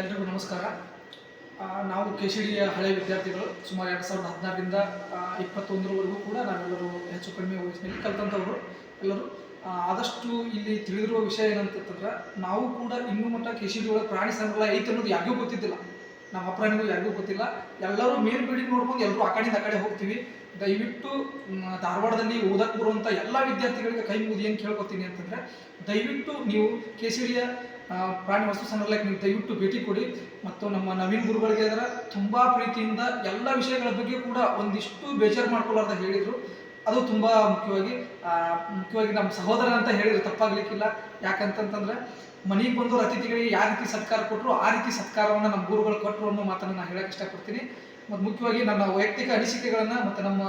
ಎಲ್ರಿಗೂ ನಮಸ್ಕಾರ. ನಾವು ಕೆ ಸಿ ಡಿಯ ಹಳೆ ವಿದ್ಯಾರ್ಥಿಗಳು ಸುಮಾರು ಎರಡು ಸಾವಿರದ ಹದಿನಾರರಿಂದ ಇಪ್ಪತ್ತೊಂದರವರೆಗೂ ಕೂಡ ನಾವೆಲ್ಲರೂ ಹೆಚ್ಚು ಕಡಿಮೆ ವಯಸ್ಸಿನಲ್ಲಿ ಕಲಿತಂಥವ್ರು ಎಲ್ಲರೂ. ಆದಷ್ಟು ಇಲ್ಲಿ ತಿಳಿದಿರುವ ವಿಷಯ ಏನಂತಂದ್ರೆ, ನಾವು ಕೂಡ ಇನ್ನೂ ಮಟ್ಟ ಕೆ ಸಿ ಡಿ ಒಳಗೆ ಪ್ರಾಣಿ ಸಂಗ್ರಹ ಐತೆ ಅನ್ನೋದು ಯಾರಿಗೂ ಗೊತ್ತಿದ್ದಿಲ್ಲ. ನಮ್ಮ ಅಪ್ರಾಣಿಗೂ ಯಾರಿಗೂ ಗೊತ್ತಿಲ್ಲ. ಎಲ್ಲರೂ ಮೇಲ್ ಬಿಲ್ಡಿಂಗ್ ನೋಡ್ಕೊಂಡು ಎಲ್ಲರೂ ಆ ಕಡೆಯಿಂದ ಆ ಕಡೆ ಹೋಗ್ತೀವಿ. ದಯವಿಟ್ಟು ಧಾರವಾಡದಲ್ಲಿ ಓದಕ್ಕೆ ಬರುವಂಥ ಎಲ್ಲ ವಿದ್ಯಾರ್ಥಿಗಳಿಗೆ ಕೈ ಮುಗಿದು ಏನು ಕೇಳ್ಕೊತೀನಿ ಅಂತಂದ್ರೆ, ದಯವಿಟ್ಟು ನೀವು ಕೇಸರಿಯ ಪ್ರಾಣಿ ವಸ್ತು ಸಂಗ್ರಹಾಲಯಕ್ಕೆ ನೀವು ದಯವಿಟ್ಟು ಭೇಟಿ ಕೊಡಿ. ಮತ್ತು ನಮ್ಮ ನವೀನ್ ಗುರುಗಳಿಗೆ ಅದರ ತುಂಬ ಪ್ರೀತಿಯಿಂದ ಎಲ್ಲ ವಿಷಯಗಳ ಬಗ್ಗೆ ಕೂಡ ಒಂದಿಷ್ಟು ಬೇಜಾರು ಮಾಡ್ಕೊಳ್ಳಾರ್ದ ಹೇಳಿದರು. ಅದು ತುಂಬ ಮುಖ್ಯವಾಗಿ ಮುಖ್ಯವಾಗಿ ನಮ್ಮ ಸಹೋದರ ಅಂತ ಹೇಳಿದ್ರೆ ತಪ್ಪಾಗ್ಲಿಕ್ಕಿಲ್ಲ. ಯಾಕಂತಂತಂದ್ರೆ, ಮನೆಗೆ ಬಂದವರು ಅತಿಥಿಗಳಿಗೆ ಯಾವ ರೀತಿ ಸತ್ಕಾರ ಕೊಟ್ಟರು ಆ ರೀತಿ ಸತ್ಕಾರವನ್ನು ನಮ್ಮ ಗುರುಗಳು ಕೊಟ್ಟರು ಅನ್ನೋ ಮಾತನ್ನು ನಾನು ಹೇಳಕ್ಕೆ ಇಷ್ಟಪಡ್ತೀನಿ. ಮತ್ತು ಮುಖ್ಯವಾಗಿ ನನ್ನ ವೈಯಕ್ತಿಕ ಅನಿಸಿಕೆಗಳನ್ನು ಮತ್ತು ನಮ್ಮ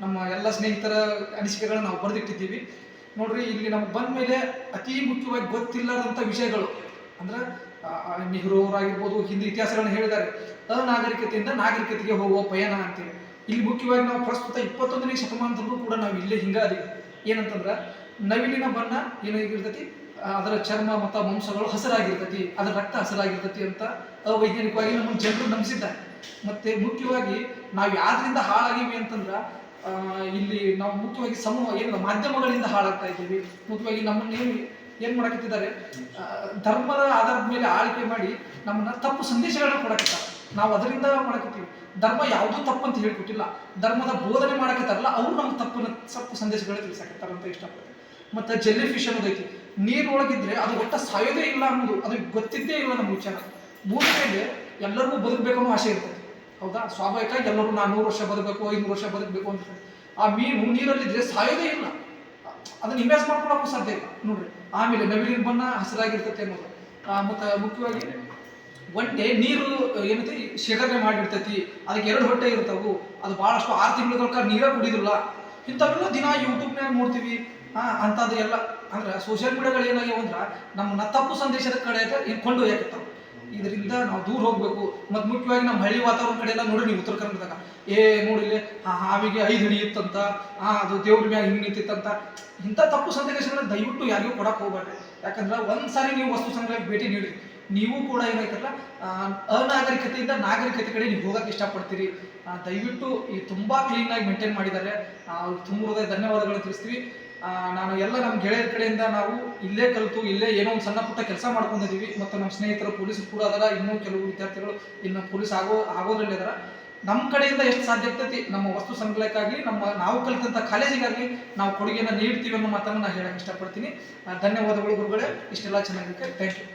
ನಮ್ಮ ಎಲ್ಲ ಸ್ನೇಹಿತರ ಅನಿಸಿಕೆಗಳನ್ನು ನಾವು ಬರೆದಿಟ್ಟಿದ್ದೀವಿ. ನೋಡ್ರಿ, ಇಲ್ಲಿ ನಮ್ಗೆ ಬಂದ ಮೇಲೆ ಅತಿ ಮುಖ್ಯವಾಗಿ ಗೊತ್ತಿಲ್ಲದಂಥ ವಿಷಯಗಳು. ಅಂದ್ರೆ ನೆಹರು ಅವರಾಗಿರ್ಬೋದು ಹಿಂದಿ ಇತಿಹಾಸಗಳನ್ನು ಹೇಳಿದ್ದಾರೆ. ಅನಾಗರಿಕತೆಯಿಂದ ನಾಗರಿಕತೆಗೆ ಹೋಗುವ ಪಯಣ ಅಂತೇಳಿ. ಇಲ್ಲಿ ಮುಖ್ಯವಾಗಿ ನಾವು ಪ್ರಸ್ತುತ ಇಪ್ಪತ್ತೊಂದನೇ ಶತಮಾನದಲ್ಲೂ ಕೂಡ ನಾವು ಇಲ್ಲೇ ಹಿಂಗಾದಿ. ಏನಂತಂದ್ರೆ, ನವಿಲಿನ ಬಣ್ಣ ಏನಾಗಿರ್ತೈತಿ ಅದರ ಚರ್ಮ ಮತ್ತು ಮಾಂಸಗಳು ಹಸಿರಾಗಿರ್ತೈತಿ, ಅದರ ರಕ್ತ ಹಸಿರಾಗಿರ್ತೈತಿ ಅಂತ ಅವೈಜ್ಞಾನಿಕವಾಗಿ ನಮ್ಮ ಜನರು ನಂಬಿಸಿದ್ದಾರೆ. ಮತ್ತೆ ಮುಖ್ಯವಾಗಿ ನಾವು ಯಾರಿಂದ ಹಾಳಾಗಿವಿ ಅಂತಂದ್ರೆ ಇಲ್ಲಿ ನಾವು ಮುಖ್ಯವಾಗಿ ಸಮೂಹ ಏನು ಮಾಧ್ಯಮಗಳಿಂದ ಹಾಳಾಗ್ತಾ ಇದ್ದೀವಿ. ಮುಖ್ಯವಾಗಿ ನಮ್ಮನ್ನು ಏನು, ಏನ್ ಮಾಡಕತ್ತಿದ್ದಾರೆ ಧರ್ಮದ ಆಧಾರದ ಮೇಲೆ ಆಳ್ಕೆ ಮಾಡಿ ನಮ್ಮನ್ನ ತಪ್ಪು ಸಂದೇಶಗಳನ್ನ ಕೊಡಕತ್ತಾರೆ. ನಾವು ಅದರಿಂದ ಮಾಡಕತ್ತೀವಿ. ಧರ್ಮ ಯಾವುದೂ ತಪ್ಪು ಅಂತ ಹೇಳ್ಕೊಟ್ಟಿಲ್ಲ. ಧರ್ಮದ ಬೋಧನೆ ಮಾಡಕತ್ತಾರಲ್ಲ, ಅವರು ನಮ್ಗೆ ತಪ್ಪನ್ನ ತಪ್ಪು ಸಂದೇಶಗಳನ್ನ ತಿಳಿಸಕತ್ತಾರ ಅಂತ ಇಷ್ಟಪಡ್ತೀನಿ. ಮತ್ತೆ ಜೆಲ್ಲಿ ಫಿಶ್ ಅನ್ನೋದೈತಿ ನೀರೊಳಗಿದ್ರೆ ಅದು ಒಟ್ಟ ಸಾಯೋದೇ ಇಲ್ಲ ಅನ್ನೋದು, ಅದು ಗೊತ್ತಿದ್ದೇ ಇಲ್ಲ ನಮ್ಮ ವಿಚಾರ. ಭೂಮಿ ಮೇಲೆ ಎಲ್ಲರಿಗೂ ಬದುಕಬೇಕು ಅನ್ನೋ ಆಸೆ ಇರ್ತದೆ. ಹೌದಾ? ಸ್ವಾಭಾವಿಕ ಎಲ್ಲರೂ ನಾನು ನೂರು ವರ್ಷ ಬದುಕಬೇಕು, ಐನೂರು ವರ್ಷ ಬದುಕಬೇಕು ಅಂತ ಆ ಮೀನು ನೀರಲ್ಲಿದ್ರೆ ಸಾಯೋದೇ ಇಲ್ಲ. ಅದನ್ನ ಇನ್ವೆಸ್ಟ್ ಮಾಡ್ಕೊಳಕ್ಕೂ ಸಾಧ್ಯ ಇಲ್ಲ. ನೋಡ್ರಿ, ಆಮೇಲೆ ನವಿಲಿನ ಬಣ್ಣ ಹಸಿರಾಗಿರ್ತೈತೆ ಅನ್ನೋದು. ಮತ್ತೆ ಮುಖ್ಯವಾಗಿ ಒಂಟೆ ನೀರು ಏನೈತಿ ಶೇಖರಣೆ ಮಾಡಿರ್ತೈತಿ. ಅದಕ್ಕೆ ಎರಡು ಹೊಟ್ಟೆ ಇರ್ತಾವು. ಅದು ಭಾಳಷ್ಟು ಆರು ತಿಂಗಳ ತನಕ ನೀರೇ ಕುಡಿದಿಲ್ಲ. ಇಂಥವೆಲ್ಲ ದಿನ ಯೂಟ್ಯೂಬ್ನಾಗ ನೋಡ್ತೀವಿ. ಹಾಂ, ಅಂಥದ್ದು ಎಲ್ಲ. ಅಂದ್ರೆ ಸೋಷಿಯಲ್ ಮೀಡಿಯಾಗಳು ಏನಾಗ್ಯಾವ ಅಂದ್ರೆ ನಮ್ಮನ್ನ ತಪ್ಪು ಸಂದೇಶದ ಕಡೆ ಕೊಂಡು ಹೋಗ್ತಾವೆ ಇದರಿಂದ ನಾವು ದೂರ ಹೋಗಬೇಕು. ಮತ್ತು ಮುಖ್ಯವಾಗಿ ನಮ್ಮ ಹಳ್ಳಿ ವಾತಾವರಣ ಕಡೆ ಎಲ್ಲ ನೋಡಿ ನೀವು ಉತ್ತರ ಕರ್ನಾಟಕ. ಏ ನೋಡಿಲ್ಲಿ ಆ ಹಾವಿಗೆ ಐದು ಹಿಡಿ ಇತ್ತಂತ, ಆ, ಅದು ದೇವ್ರ ಮ್ಯಾಗ ಹಿಂಗೆ ನಿಂತಿತ್ತಂತ. ಇಂಥ ತಪ್ಪು ಸಂದೇಶಗಳನ್ನ ದಯವಿಟ್ಟು ಯಾರಿಗೂ ಕೊಡಕ್ಕೆ ಹೋಗ್ಬೇಡ್ರಿ. ಯಾಕಂದ್ರೆ ಒಂದು ಸಾರಿ ನೀವು ವಸ್ತು ಸಂಗ್ರಹಕ್ಕೆ ಭೇಟಿ ನೀಡಿ ನೀವು ಕೂಡ ಏನಾಯ್ತಲ್ಲ ಅನಾಗರಿಕತೆಯಿಂದ ನಾಗರಿಕತೆ ಕಡೆ ನೀವು ಹೋಗಕ್ಕೆ ಇಷ್ಟಪಡ್ತೀರಿ. ದಯವಿಟ್ಟು ಈ ತುಂಬ ಕ್ಲೀನಾಗಿ ಮೇಂಟೈನ್ ಮಾಡಿದ್ದಾರೆ. ತುಂಬ ಹೃದಯ ಧನ್ಯವಾದಗಳು ತಿಳಿಸ್ತೀವಿ. ನಾನು ಎಲ್ಲ ನಮ್ಮ ಗೆಳೆಯರ ಕಡೆಯಿಂದ ನಾವು ಇಲ್ಲೇ ಕಲಿತು, ಇಲ್ಲೇ ಏನೋ ಒಂದು ಸಣ್ಣ ಪುಟ್ಟ ಕೆಲಸ ಮಾಡ್ಕೊಂಡಿದ್ದೀವಿ. ಮತ್ತು ನಮ್ಮ ಸ್ನೇಹಿತರು, ಪೊಲೀಸರು ಕೂಡ ಅದರ. ಇನ್ನೂ ಕೆಲವು ವಿದ್ಯಾರ್ಥಿಗಳು ಇನ್ನು ಪೊಲೀಸ್ ಆಗೋ, ಆಗೋದ್ರಲ್ಲಿ ಅದರ. ನಮ್ಮ ಕಡೆಯಿಂದ ಎಷ್ಟು ಸಾಧ್ಯ ಆಗ್ತೈತಿ? ನಮ್ಮ ವಸ್ತು ಸಂಗ್ರಹಕ್ಕಾಗಲಿ, ನಮ್ಮ ನಾವು ಕಲಿತಂಥ ಕಾಲೇಜಿಗಾಗಲಿ ನಾವು ಕೊಡುಗೆಯನ್ನು ನೀಡ್ತೀವಿ ಅನ್ನೋ ಮಾತನ್ನು ನಾನು ಹೇಳಕ್ಕೆ ಇಷ್ಟಪಡ್ತೀನಿ. ಧನ್ಯವಾದಗಳು ಗುರುಗಳೇ. ಇಷ್ಟೆಲ್ಲ ಚೆನ್ನಾಗಿರುತ್ತೆ ಥ್ಯಾಂಕ್ ಯು.